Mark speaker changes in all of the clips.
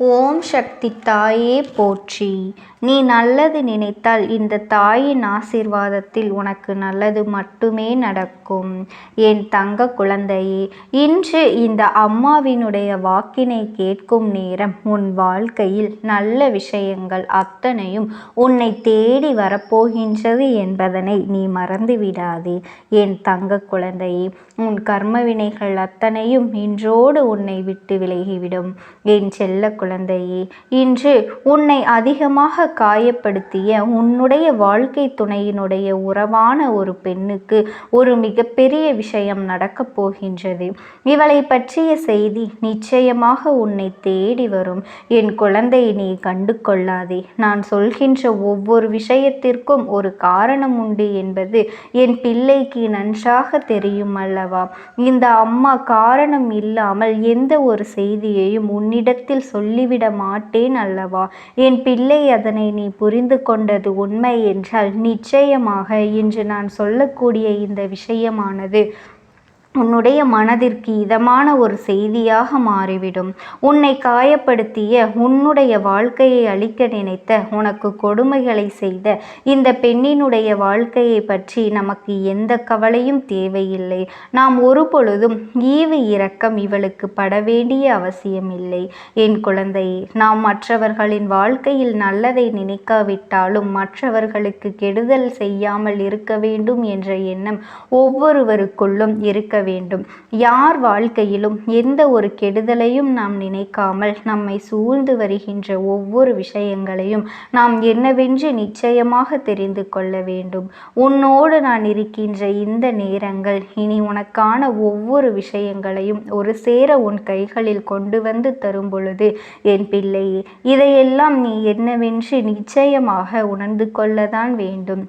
Speaker 1: ஓம் சக்தி தாயே போற்றி. நீ நல்லது நினைத்தால் இந்த தாயின் ஆசீர்வாதத்தில் உனக்கு நல்லது மட்டுமே நடக்கும். என் தங்க குழந்தையே இன்று இந்த அம்மாவினுடைய வாக்கினை கேட்கும் நேரம் உன் வாழ்க்கையில் நல்ல விஷயங்கள் அத்தனையும் உன்னை தேடி வரப்போகின்றது என்பதனை நீ மறந்து விடாதே என் தங்க குழந்தையே உன் கர்ம வினைகள் அத்தனையும் இன்றோடு உன்னை விட்டு விலகிவிடும். என் செல்ல குழந்தையே இன்று உன்னை அதிகமாக காயப்படுத்திய உன்னுடைய வாழ்க்கை துணையினுடைய உறவான ஒரு பெண்ணுக்கு ஒரு மிகப்பெரிய விஷயம் நடக்கப் போகின்றது. இவளை பற்றிய செய்தி நிச்சயமாக உன்னை தேடி வரும். என் குழந்தையை நீ கண்டு கொள்ளாதே நான் சொல்கின்ற ஒவ்வொரு விஷயத்திற்கும் ஒரு காரணம் உண்டு என்பது என் பிள்ளைக்கு நன்றாக தெரியும் அல்லவா? இந்த அம்மா காரணம் இல்லாமல் எந்த ஒரு செய்தியையும் உன்னிடத்தில் சொல்லிவிட மாட்டேன் அல்லவா? என் பிள்ளை அதன் நீ புரிந்து கொண்டது உண்மை என்றால் நிச்சயமாக இன்று நான் சொல்லக்கூடிய இந்த விஷயமானது. உன்னுடைய மனதிற்கு இதமான ஒரு செய்தியாக மாறிவிடும். உன்னை காயப்படுத்திய உன்னுடைய வாழ்க்கையை அழிக்க நினைத்த உனக்கு கொடுமைகளை செய்த இந்த பெண்ணினுடைய வாழ்க்கையை பற்றி நமக்கு எந்த கவலையும் தேவையில்லை. நாம் ஒரு பொழுதும் ஈவு இரக்கம் இவளுக்கு பட வேண்டிய அவசியமில்லை. என் குழந்தை நாம் மற்றவர்களின் வாழ்க்கையில் நல்லதை நினைக்காவிட்டாலும் மற்றவர்களுக்கு கெடுதல் செய்யாமல் இருக்க வேண்டும் என்ற எண்ணம் ஒவ்வொருவருக்குள்ளும் இருக்க வேண்டும். யார் வாழ்க்கையிலும் எந்த ஒரு கெடுதலையும் நாம் நினைக்காமல் நம்மை சூழ்ந்து வருகின்ற ஒவ்வொரு விஷயங்களையும் நாம் என்னவென்று நிச்சயமாக தெரிந்து கொள்ள வேண்டும். உன்னோடு நான் இருக்கின்ற இந்த நேரங்கள் இனி உனக்கான ஒவ்வொரு விஷயங்களையும் ஒரு சேர உன் கைகளில் கொண்டு வந்து தரும் பொழுது என் பிள்ளையே இதையெல்லாம் நீ என்னவென்று நிச்சயமாக உணர்ந்து கொள்ளதான் வேண்டும்.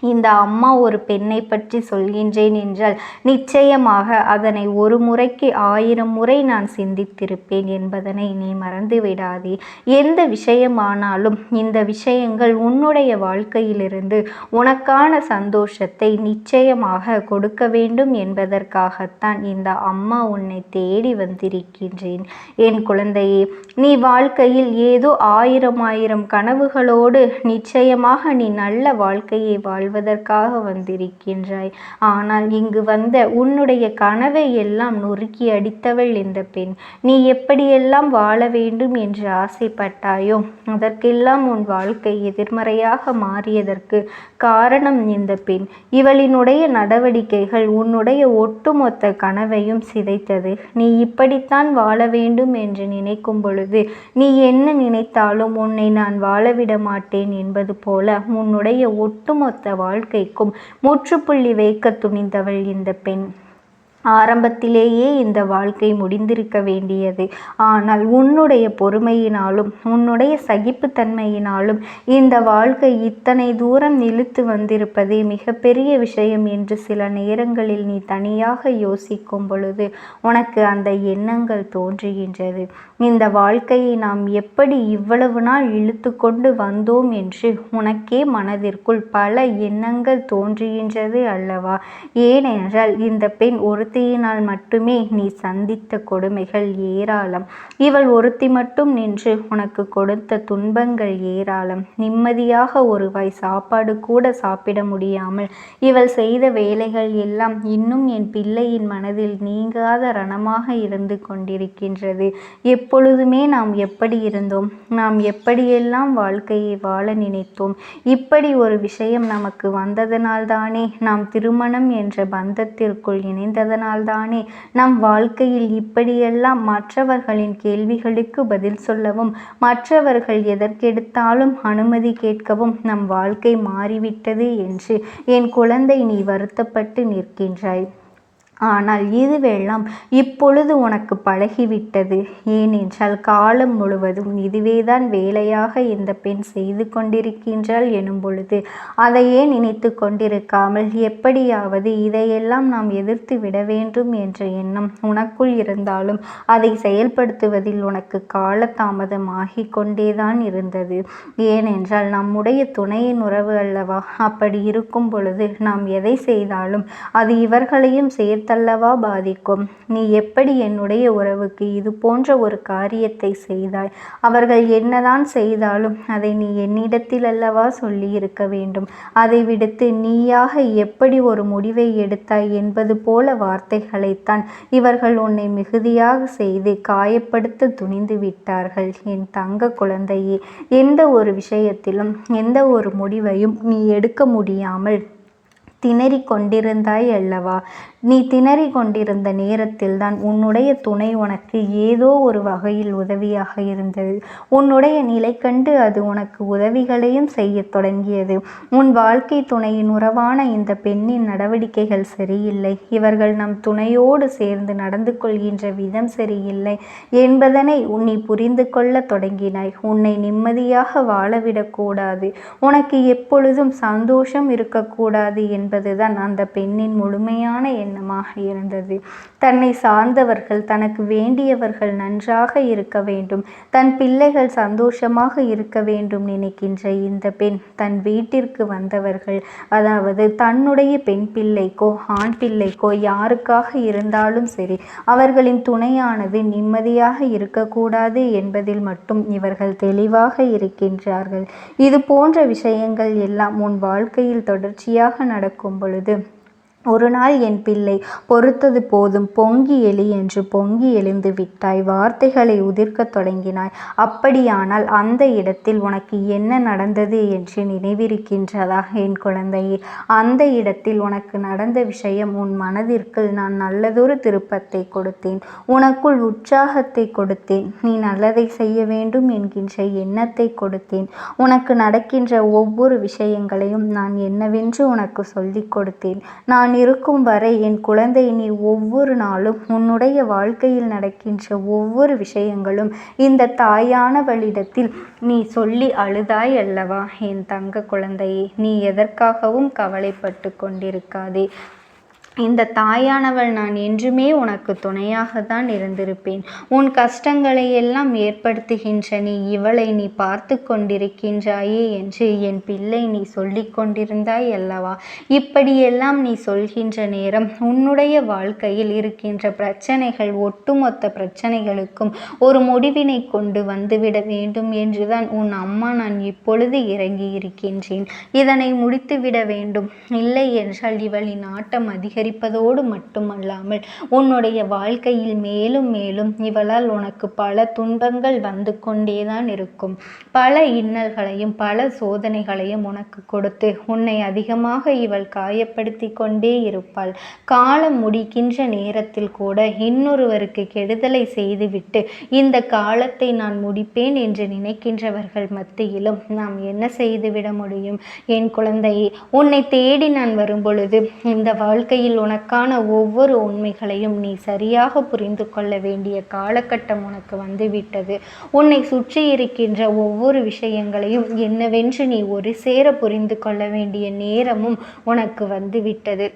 Speaker 1: இந்த அம்மா ஒரு பெண்ணை பற்றி சொல்கின்றேன் என்றால் நிச்சயமாக அதனை ஒரு முறைக்கு ஆயிரம் முறை நான் சிந்தித்திருப்பேன் என்பதனை நீ மறந்து விடாதே எந்த விஷயமானாலும் இந்த விஷயங்கள் உன்னுடைய வாழ்க்கையிலிருந்து உனக்கான சந்தோஷத்தை நிச்சயமாக கொடுக்க வேண்டும் என்பதற்காகத்தான் இந்த அம்மா உன்னை தேடி வந்திருக்கின்றேன். என் குழந்தையே நீ வாழ்க்கையில் ஏதோ ஆயிரம் ஆயிரம் கனவுகளோடு நிச்சயமாக நீ நல்ல வாழ்க்கையை வாழ் வாழ்வதற்காக வந்திருக்கின்றாய். ஆனால் இங்கு வந்த உன்னுடைய கனவை எல்லாம் நொறுக்கி அடித்தவள் இந்த பெண் நீ எப்படியெல்லாம் வாழ வேண்டும் என்று ஆசைப்பட்டாயோ அதற்கெல்லாம் உன் வாழ்க்கை எதிர்மறையாக மாறியதற்கு காரணம் இந்த பெண். இவளினுடைய நடவடிக்கைகள் உன்னுடைய ஒட்டுமொத்த கனவையும் சிதைத்தது. நீ இப்படித்தான் வாழ வேண்டும் என்று நினைக்கும் பொழுது நீ என்ன நினைத்தாலும் உன்னை நான் வாழவிட மாட்டேன் என்பது போல உன்னுடைய ஒட்டுமொத்த வாழ்க்கைக்கும் முற்றுப்புள்ளி வைக்க துணிந்தவள் இந்த பெண். ஆரம்பத்திலேயே இந்த வாழ்க்கை முடிந்திருக்க வேண்டியது. ஆனால் உன்னுடைய பொறுமையினாலும் உன்னுடைய சகிப்புத்தன்மையினாலும் இந்த வாழ்க்கை இத்தனை தூரம் இழுத்து வந்திருப்பதே மிகப்பெரிய விஷயம் என்று சில நேரங்களில் நீ தனியாக யோசிக்கும் பொழுது உனக்கு அந்த எண்ணங்கள் தோன்றுகின்றது. இந்த வாழ்க்கையை நாம் எப்படி இவ்வளவு நாள் இழுத்து கொண்டு வந்தோம் என்று உனக்கே மனதிற்குள் பல எண்ணங்கள் தோன்றுகின்றது அல்லவா? ஏனென்றால் இந்த பெண் ஒரு ஒருத்தியினால் மட்டுமே நீ சந்தித்த கொடுமைகள் ஏராளம். இவள் ஒருத்தி மட்டும் நின்று உனக்கு கொடுத்த துன்பங்கள் ஏராளம். நிம்மதியாக ஒருவாய் சாப்பாடு கூட சாப்பிட முடியாமல் இவள் செய்த வேலைகள் எல்லாம் இன்னும் என் பிள்ளையின் மனதில் நீங்காத ரணமாக இருந்து கொண்டிருக்கின்றது. எப்பொழுதுமே நாம் எப்படி இருந்தோம்? நாம் எப்படியெல்லாம் வாழ்க்கையை வாழ நினைத்தோம்? இப்படி ஒரு விஷயம் நமக்கு வந்ததனால்தானே நாம் திருமணம் என்ற பந்தத்திற்குள் இணைந்ததனால் அதனால்தானே நம் வாழ்க்கையில் இப்படியெல்லாம் மற்றவர்களின் கேள்விகளுக்கு பதில் சொல்லவும் மற்றவர்கள் எதற்கெடுத்தாலும் அனுமதி கேட்கவும் நம் வாழ்க்கை மாறிவிட்டது என்று என் குழந்தை நீ வருத்தப்பட்டு நிற்கின்றாய். ஆனால் இதுவெல்லாம் இப்பொழுது உனக்கு பழகிவிட்டது. ஏனென்றால் காலம் முழுவதும் இதுவேதான் வேலையாக இந்த பெண் செய்து கொண்டிருக்கின்றாள் எனும் பொழுது அதையே நினைத்து கொண்டிருக்காமல் எப்படியாவது இதையெல்லாம் நாம் எதிர்த்து விட வேண்டும் என்ற எண்ணம் உனக்குள் இருந்தாலும் அதை செயல்படுத்துவதில் உனக்கு காலதாமதமாகி கொண்டேதான் இருந்தது. ஏனென்றால் நம்முடைய துணையின் உறவு அல்லவா? அப்படி இருக்கும் பொழுது நாம் எதை செய்தாலும் அது இவர்களையும் சேர்த்து நினைத்தல்லவா பாதிக்கும். நீ எப்படி என்னுடைய உறவுக்கு இது போன்ற ஒரு காரியத்தை செய்தாய்? அவர்கள் என்னதான் செய்தாலும் அதை நீ என்னிடத்தில் அல்லவா சொல்லி இருக்க வேண்டும். அதை விடுத்து நீயாக எப்படி ஒரு முடிவை எடுத்தாய் என்பது போல வார்த்தைகளைத்தான் இவர்கள் உன்னை மிகுதியாக செய்து காயப்படுத்த துணிந்து விட்டார்கள். என் தங்க குழந்தையே எந்த ஒரு விஷயத்திலும் எந்த ஒரு முடிவையும் நீ எடுக்க முடியாமல் திணறிக் கொண்டிருந்தாய் அல்லவா? நீ திணறிக் கொண்டிருந்த நேரத்தில்தான் உன்னுடைய துணை உனக்கு ஏதோ ஒரு வகையில் உதவியாக இருந்தது. உன்னுடைய நிலை கண்டு அது உனக்கு உதவிகளையும் செய்யத் தொடங்கியது. உன் வாழ்க்கை துணையின் உறவான இந்த பெண்ணின் நடவடிக்கைகள் சரியில்லை. இவர்கள் நம் துணையோடு சேர்ந்து நடந்து கொள்கின்ற விதம் சரியில்லை என்பதனை நீ புரிந்து கொள்ள தொடங்கினாய். உன்னை நிம்மதியாக வாழவிடக்கூடாது உனக்கு எப்பொழுதும் சந்தோஷம் இருக்கக்கூடாது என்பதுதான் அந்த பெண்ணின் முழுமையான எண்ணமாக இருந்தது. தன்னை சார்ந்தவர்கள் தனக்கு வேண்டியவர்கள் நன்றாக இருக்க வேண்டும். தன் பிள்ளைகள் சந்தோஷமாக இருக்க வேண்டும் நினைக்கின்ற இந்த பெண் தன் வீட்டிற்கு வந்தவர்கள். அதாவது தன்னுடைய பெண் பிள்ளைக்கோ ஆண் பிள்ளைக்கோ யாருக்காக இருந்தாலும் சரி அவர்களின் துணையானது நிம்மதியாக இருக்கக்கூடாது என்பதில் மட்டும் இவர்கள் தெளிவாக இருக்கின்றார்கள். இது போன்ற விஷயங்கள் எல்லாம் உன் வாழ்க்கையில் தொடர்ச்சியாக நடக்கும் பொழுது ஒரு நாள் என் பிள்ளை பொறுத்தது போதும் பொங்கி எலி என்று பொங்கி எழுந்து விட்டாய் வார்த்தைகளை உதிர்க்கத் தொடங்கினாய். அப்படியானால் அந்த இடத்தில் உனக்கு என்ன நடந்தது என்று நினைவிருக்கின்றதா என் குழந்தையே? அந்த இடத்தில் உனக்கு நடந்த விஷயம் உன் மனதிற்கு நான் நல்லதொரு திருப்பத்தை கொடுத்தேன். உனக்குள் உற்சாகத்தை கொடுத்தேன். நீ நல்லதை செய்ய வேண்டும் என்கின்ற எண்ணத்தை கொடுத்தேன். உனக்கு நடக்கின்ற ஒவ்வொரு விஷயங்களையும் நான் என்னவென்று உனக்கு சொல்லிக் கொடுத்தேன். நான் நான் இருக்கும் வரை என் குழந்தை நீ ஒவ்வொரு நாளும் உன்னுடைய வாழ்க்கையில் நடக்கின்ற ஒவ்வொரு விஷயங்களும் இந்த தாயானவளிடத்தில் நீ சொல்லி அழுதாய் அல்லவா? என் தங்க குழந்தையே நீ எதற்காகவும் கவலைப்பட்டு கொண்டிருக்காதே. இந்த தாயானவள் நான் என்றுமே உனக்கு துணையாக தான் இருந்திருப்பேன். உன் கஷ்டங்களை எல்லாம் ஏற்படுத்துகின்ற நீ இவளை நீ பார்த்து கொண்டிருக்கின்றாயே என்று என் பிள்ளை நீ சொல்லி கொண்டிருந்தாய் அல்லவா? இப்படியெல்லாம் நீ சொல்கின்ற நேரம் உன்னுடைய வாழ்க்கையில் இருக்கின்ற பிரச்சனைகள் ஒட்டுமொத்த பிரச்சனைகளுக்கும் ஒரு முடிவினை கொண்டு வந்துவிட வேண்டும் என்றுதான் உன் அம்மா நான் இப்பொழுது இறங்கி இருக்கின்றேன் இதனை முடித்துவிட வேண்டும். இல்லை என்றால் இவளின் ஆட்டம் அதிக அதிகரிப்பதோடு மட்டுமல்லாமல் உன்னுடைய வாழ்க்கையில் மேலும் மேலும் இவளால் உனக்கு பல துன்பங்கள் வந்து கொண்டேதான் இருக்கும். பல இன்னல்களையும் பல சோதனைகளையும் உனக்கு கொடுத்து உன்னை அதிகமாக இவள் காயப்படுத்தி கொண்டே இருப்பாள். காலம் முடிக்கின்ற நேரத்தில் கூட இன்னொருவருக்கு கெடுதலை செய்துவிட்டு இந்த காலத்தை நான் முடிப்பேன் என்று நினைக்கின்றவர்கள் மத்தியிலும் நாம் என்ன செய்துவிட முடியும்? என் குழந்தையை உன்னை தேடி நான் வரும்பொழுது இந்த வாழ்க்கையில் உனக்கான ஒவ்வொரு உண்மைகளையும் நீ சரியாக புரிந்து கொள்ள வேண்டிய காலகட்டம் உனக்கு வந்துவிட்டது. உன்னை சுற்றி இருக்கின்ற ஒவ்வொரு விஷயங்களையும் என்னவென்று நீ ஒரு சேர புரிந்து கொள்ள வேண்டிய நேரமும் உனக்கு வந்துவிட்டது.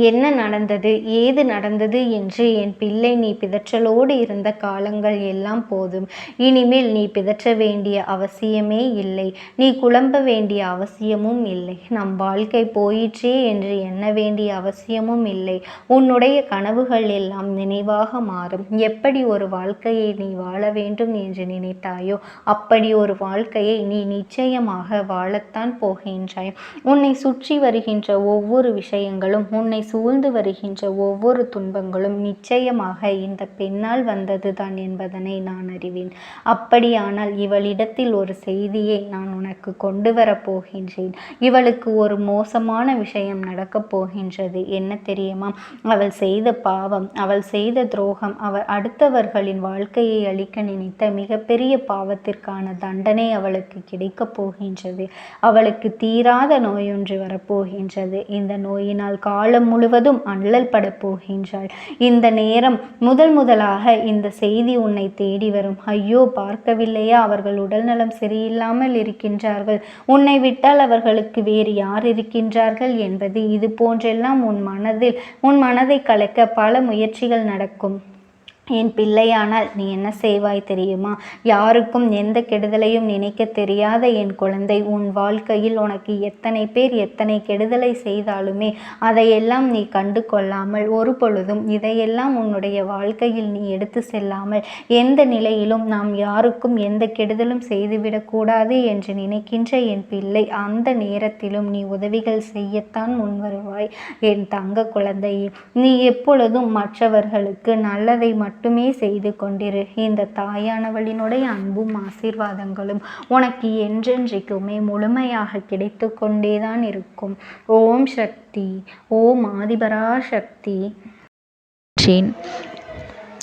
Speaker 1: என்ன நடந்தது? ஏது நடந்தது? என்று என் பிள்ளை நீ பிதற்றலோடு இருந்த காலங்கள் எல்லாம் போதும். இனிமேல் நீ பிதற்ற வேண்டிய அவசியமே இல்லை. நீ குழம்ப வேண்டிய அவசியமும் இல்லை. நம் வாழ்க்கை போயிற்றே என்று எண்ண வேண்டிய அவசியமும் இல்லை. உன்னுடைய கனவுகள் எல்லாம் நினைவாக மாறும். எப்படி ஒரு வாழ்க்கையை நீ வாழ வேண்டும் என்று நினைத்தாயோ அப்படி ஒரு வாழ்க்கையை நீ நிச்சயமாக வாழத்தான் போகின்றாய். உன்னை சுற்றி வருகின்ற ஒவ்வொரு விஷயங்களும் உன்னை சூழ்ந்து வருகின்ற ஒவ்வொரு துன்பங்களும் நிச்சயமாக இந்த பெண்ணால் வந்ததுதான் என்பதனை நான் அறிவேன். அப்படியானால் இவளிடத்தில் ஒரு செய்தியை நான் உனக்கு கொண்டு வரப் போகின்றேன். இவளுக்கு ஒரு மோசமான விஷயம் நடக்கப் போகின்றது. என்ன தெரியுமா? அவள் செய்த பாவம் அவள் செய்த துரோகம் அவள் அடுத்தவர்களின் வாழ்க்கையை அளிக்க நினைத்த மிகப்பெரிய பாவத்திற்கான தண்டனை அவளுக்கு கிடைக்கப் போகின்றது. அவளுக்கு தீராத நோயொன்று வரப்போகின்றது இந்த நோயினால் காலம் முழுவதும் அல்லல் பட போகின்றாள். இந்த நேரம் முதல் முதலாக இந்த செய்தி உன்னை தேடி வரும். ஐயோ பார்க்கவில்லையா? அவர்கள் உடல்நலம் சரியில்லாமல் இருக்கின்றார்கள். உன்னை விட்டால் அவர்களுக்கு வேறு யார் இருக்கின்றார்கள் என்பது இது போன்றெல்லாம் உன் மனதில் உன் மனதை கலைக்க பல முயற்சிகள் நடக்கும். என் பிள்ளையானால் நீ என்ன செய்வாய் தெரியுமா? யாருக்கும் எந்த கெடுதலையும் நினைக்க தெரியாத என் குழந்தை உன் வாழ்க்கையில் உனக்கு எத்தனை பேர் எத்தனை கெடுதலை செய்தாலுமே அதையெல்லாம் நீ கண்டு கொள்ளாமல் ஒரு பொழுதும் இதையெல்லாம் உன்னுடைய வாழ்க்கையில் நீ எடுத்து செல்லாமல் எந்த நிலையிலும் நாம் யாருக்கும் எந்த கெடுதலும் செய்துவிடக்கூடாது என்று நினைக்கின்ற என் பிள்ளை அந்த நேரத்திலும் நீ உதவிகள் செய்யத்தான் முன்வருவாய் என் தங்க குழந்தையே நீ எப்பொழுதும் மற்றவர்களுக்கு நல்லதை மட்டும் மட்டுமே செய்து கொண்டிரு. இந்த தாயானவளினுடைய அன்பும் ஆசீர்வாதங்களும் உனக்கு என்றென்றைக்குமே முழுமையாக கிடைத்து கொண்டேதான் இருக்கும். ஓம் சக்தி. ஓம் ஆதிபரா சக்தி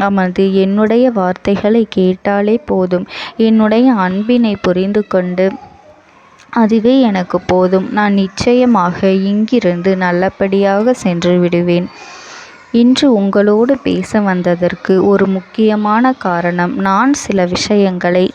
Speaker 2: அமர்ந்து என்னுடைய வார்த்தைகளை கேட்டாலே போதும். என்னுடைய அன்பினை புரிந்து கொண்டு அதுவே எனக்கு போதும். நான் நிச்சயமாக இங்கிருந்து நல்லபடியாக சென்று விடுவேன். இன்று உங்களோடு பேச வந்ததற்கு ஒரு முக்கியமான காரணம். நான் சில விஷயங்களை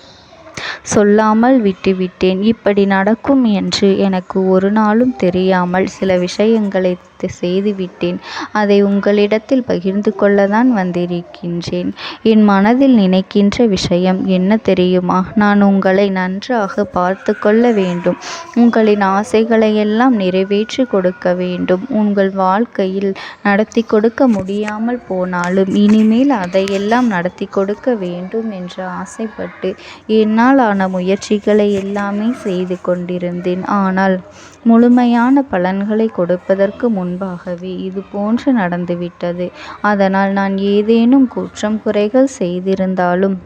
Speaker 2: சொல்லாமல் விட்டுவிட்டேன். இப்படி நடக்கும் என்று எனக்கு ஒரு நாளும் தெரியாமல் சில விஷயங்களை செய்துவிட்டேன் அதை உங்களிடத்தில் பகிர்ந்து கொள்ளதான் வந்திருக்கின்றேன். என் மனதில் நினைக்கின்ற விஷயம் என்ன தெரியுமா? நான் உங்களை நன்றாக பார்த்து கொள்ள வேண்டும். உங்களின் ஆசைகளை எல்லாம் நிறைவேற்றி கொடுக்க வேண்டும். உங்கள் வாழ்க்கையில் நடத்தி கொடுக்க முடியாமல் போனாலும் இனிமேல் அதையெல்லாம் நடத்தி கொடுக்க வேண்டும் என்று ஆசைப்பட்டு என்னால் ஆன முயற்சிகளை எல்லாமே செய்து கொண்டிருந்தேன். ஆனால் முழுமையான பலன்களை கொடுப்பதற்கு முன்பாகவே இது போன்று நடந்துவிட்டது. அதனால் நான் ஏதேனும் குற்றம் குறைகள் செய்திருந்தாலும்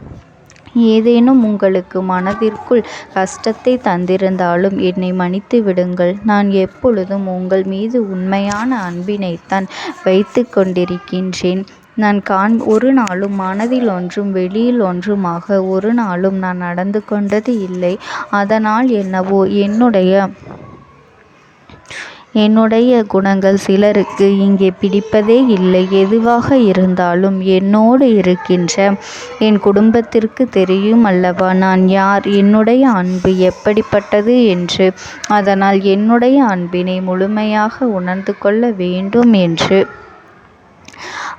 Speaker 2: ஏதேனும் உங்களுக்கு மனதிற்குள் கஷ்டத்தை தந்திருந்தாலும் என்னை மன்னித்து விடுங்கள். நான் எப்பொழுதும் உங்கள் மீது உண்மையான அன்பினைத்தான் வைத்து கொண்டிருக்கின்றேன். நான் காண் ஒரு நாளும் மனதில் ஒன்றும் வெளியில் ஒன்றுமாக ஒரு நாளும் நான் நடந்து கொண்டது இல்லை. அதனால் என்னவோ என்னுடைய என்னுடைய குணங்கள் சிலருக்கு இங்கே பிடிப்பதே இல்லை. எதுவாக இருந்தாலும் என்னோடு இருக்கின்ற என் குடும்பத்திற்கு தெரியும் அல்லவா நான் யார் என்னுடைய அன்பு எப்படிப்பட்டது என்று. அதனால் என்னுடைய அன்பினை முழுமையாக உணர்ந்து கொள்ள வேண்டும் என்று.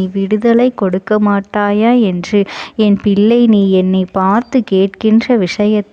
Speaker 2: நீ விடுதலை கொடுக்க மாட்டாயா என்று? என் பிள்ளை நீ என்னை பார்த்து கேட்கின்ற விஷயத்தை